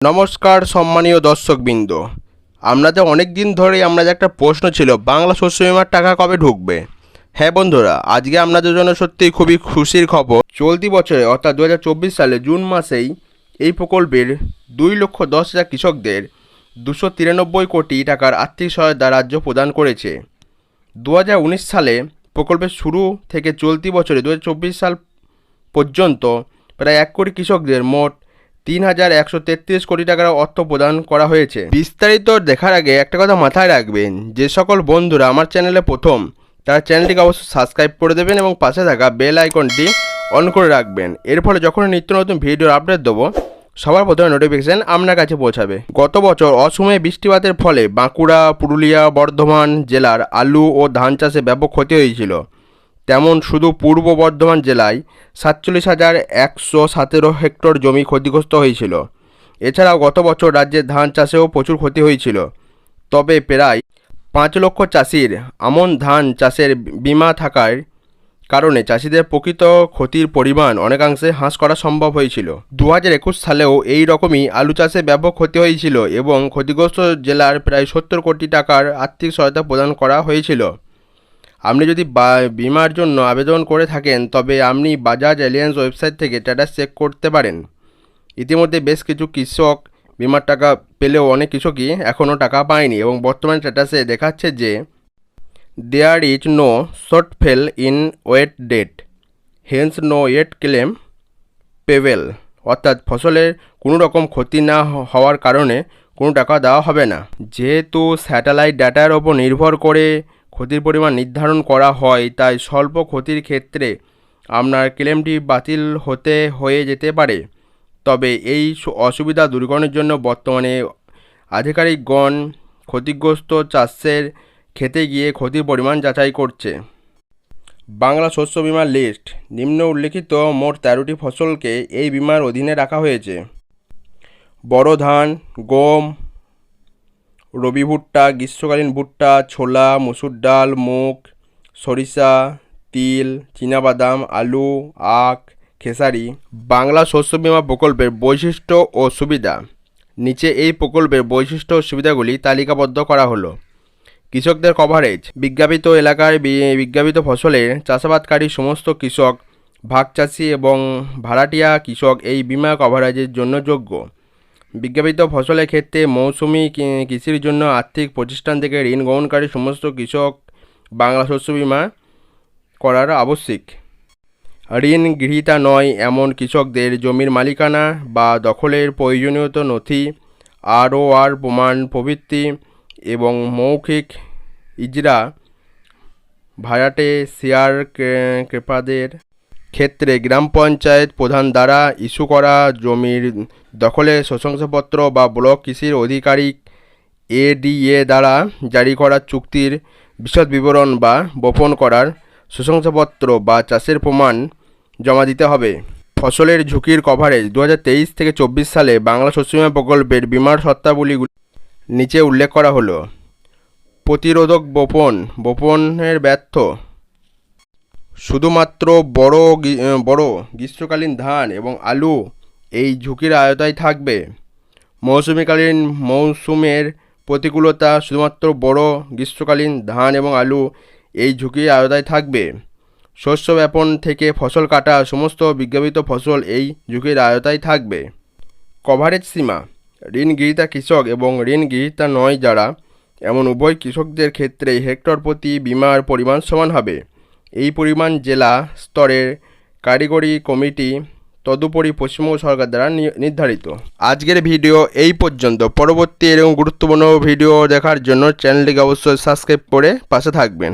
নমস্কার সম্মানীয় দর্শকবৃন্দ। আপনাদের অনেক দিন ধরেই আমরা যে একটা প্রশ্ন ছিল, বাংলা শস্য বিমার টাকা কবে ঢুকবে? হ্যাঁ বন্ধুরা, আজকে আপনাদের জন্য সত্যিই খুবই খুশির খবর। চলতি বছরে, অর্থাৎ দু হাজার চব্বিশ সালে, জুন মাসেই এই প্রকল্পের দুই লক্ষ দশ হাজার কৃষকদের দুশো তিরানব্বই কোটি টাকার আর্থিক সহায়তা রাজ্য প্রদান করেছে। দু হাজার উনিশ সালে প্রকল্পের শুরু থেকে চলতি বছরে দু হাজার চব্বিশ সাল পর্যন্ত প্রায় এক কোটি কৃষকদের মোট তিন হাজার একশো তেত্রিশ কোটি টাকার অর্থ প্রদান করা হয়েছে। বিস্তারিত দেখার আগে একটা কথা মাথায় রাখবেন, যে সকল বন্ধুরা আমার চ্যানেলে প্রথম, তারা চ্যানেলটিকে অবশ্যই সাবস্ক্রাইব করে দেবেন এবং পাশে থাকা বেল আইকনটি অন করে রাখবেন। এর ফলে যখন নিত্য নতুন ভিডিওর আপডেট দেবো, সবার প্রথমে নোটিফিকেশান আপনার কাছে পৌঁছাবে। গত বছর অসময়ে বৃষ্টিপাতের ফলে বাঁকুড়া, পুরুলিয়া, বর্ধমান জেলার আলু ও ধান চাষে ব্যাপক ক্ষতি হয়েছিল। তেমন শুধু পূর্ব বর্ধমান জেলায় সাতচল্লিশ হাজার একশো সতেরো হেক্টর জমি ক্ষতিগ্রস্ত হয়েছিল। এছাড়াও গত বছর রাজ্যে ধান চাষেও প্রচুর ক্ষতি হয়েছিল। তবে প্রায় পাঁচ লক্ষ চাষির আমন ধান চাষের বিমা থাকার কারণে চাষিদের প্রকৃত ক্ষতির পরিমাণ অনেকাংশে হ্রাস করা সম্ভব হয়েছিল। দু হাজার একুশ সালেও এই রকমই আলু চাষে ব্যাপক ক্ষতি হয়েছিল এবং ক্ষতিগ্রস্ত জেলার প্রায় সত্তর কোটি টাকার আর্থিক সহায়তা প্রদান করা হয়েছিল। আপনি যদি বিমার জন্য আবেদন করে থাকেন, তবে আপনি বাজাজ অ্যালিয়েন্স ওয়েবসাইট থেকে স্ট্যাটাস চেক করতে পারেন। ইতিমধ্যে বেশ কিছু কৃষক বিমার টাকা পেলেও অনেক কৃষকই এখনও টাকা পায়নি এবং বর্তমান স্ট্যাটাসে দেখাচ্ছে যে there is no shortfall in weight date hence no yet claim payable অর্থাৎ ফসলের কোনো রকম ক্ষতি না হওয়ার কারণে কোনো টাকা দেওয়া হবে না। যেহেতু স্যাটেলাইট ডাটার ওপর নির্ভর করে ক্ষতির পরিমাণ নির্ধারণ করা হয়, তাই স্বল্প ক্ষতির ক্ষেত্রে আপনার ক্লেমটি বাতিল হতে হয়ে যেতে পারে। তবে এই অসুবিধা দূরীকরণের জন্য বর্তমানে আধিকারিকগণ ক্ষতিগ্রস্ত চাষের খেতে গিয়ে ক্ষতির পরিমাণ যাচাই করছে। বাংলা শস্য বিমার লিস্ট, নিম্ন উল্লেখিত মোট তেরোটি ফসলকে এই বিমার অধীনে রাখা হয়েছে। বড় ধান, গম রবি ভুট্টা, গ্রীষ্মকালীন ভুট্টা, ছোলা, মসুর ডাল, মুগ, সরিষা, তিল, চীনাবাদাম, আলু, আখ, খেসারি বাংলা শস্য বিমা প্রকল্পের বৈশিষ্ট্য ও সুবিধা। নিচে এই প্রকল্পের বৈশিষ্ট্য ও সুবিধাগুলি তালিকাবদ্ধ করা হলো। কৃষকদের কভারেজ বিজ্ঞাপিত এলাকার বিজ্ঞাপিত ফসলের চাষাবাদকারী সমস্ত কৃষক ভাগ চাষি এবং ভাড়াটিয়া কৃষক এই বিমা কভারেজের জন্য যোগ্য। বিজ্ঞাপিত ফসলের ক্ষেত্রে মৌসুমি কৃষির জন্য আর্থিক প্রতিষ্ঠান থেকে ঋণ গ্রহণকারী সমস্ত কৃষক বাংলা শস্য বিমা করার আবশ্যিক। ঋণ গৃহীতা নয়, এমন কৃষকদের জমির মালিকানা বা দখলের প্রয়োজনীয়তা নথি, আর ও আর প্রমাণ প্রভৃতি এবং মৌখিক ইজরা ভাড়াটে শেয়ার ক্রে- ক্রেতাদের ক্ষেত্রে গ্রাম পঞ্চায়েত প্রধান দ্বারা ইস্যু করা জমির দখলে শংসাপত্র বা ব্লক কৃষির আধিকারিক এডিএ দ্বারা জারি করা চুক্তির বিশদ বিবরণ বা বপন করার সুশংসাপত্র বা চাষের প্রমাণ জমা দিতে হবে। ফসলের ঝুঁকির কভারেজ দু হাজার তেইশ থেকে চব্বিশ সালে বাংলা শস্য বীমা প্রকল্পের বিমার শর্তাবলীগুলি নিচে উল্লেখ করা হলো। প্রতিরোধক বপন, বপনের ব্যর্থ শুধুমাত্র বড় বড় গ্রীষ্মকালীন ধান এবং আলু এই ঝুঁকির আয়তায় থাকবে। মৌসুমিকালীন মৌসুমের প্রতিকূলতা শুধুমাত্র বড় গ্রীষ্মকালীন ধান এবং আলু এই ঝুঁকির আয়তায় থাকবে। শস্য ব্যাপন থেকে ফসল কাটা সমস্ত বিজ্ঞাপিত ফসল এই ঝুঁকির আয়তায় থাকবে। কভারেজ সীমা ঋণ গৃহীতা কৃষক এবং ঋণ গৃহীতা নয় যারা এমন উভয় কৃষকদের ক্ষেত্রে হেক্টর প্রতি বিমার পরিমাণ সমান হবে। এই পরিমাণ জেলা স্তরের কারিগরি কমিটি তদুপরি পশ্চিমবঙ্গ সরকার দ্বারা নির্ধারিত। আজকের ভিডিও এই পর্যন্ত। পরবর্তী এরকম গুরুত্বপূর্ণ ভিডিও দেখার জন্য চ্যানেলটিকে অবশ্যই সাবস্ক্রাইব করে পাশে থাকবেন।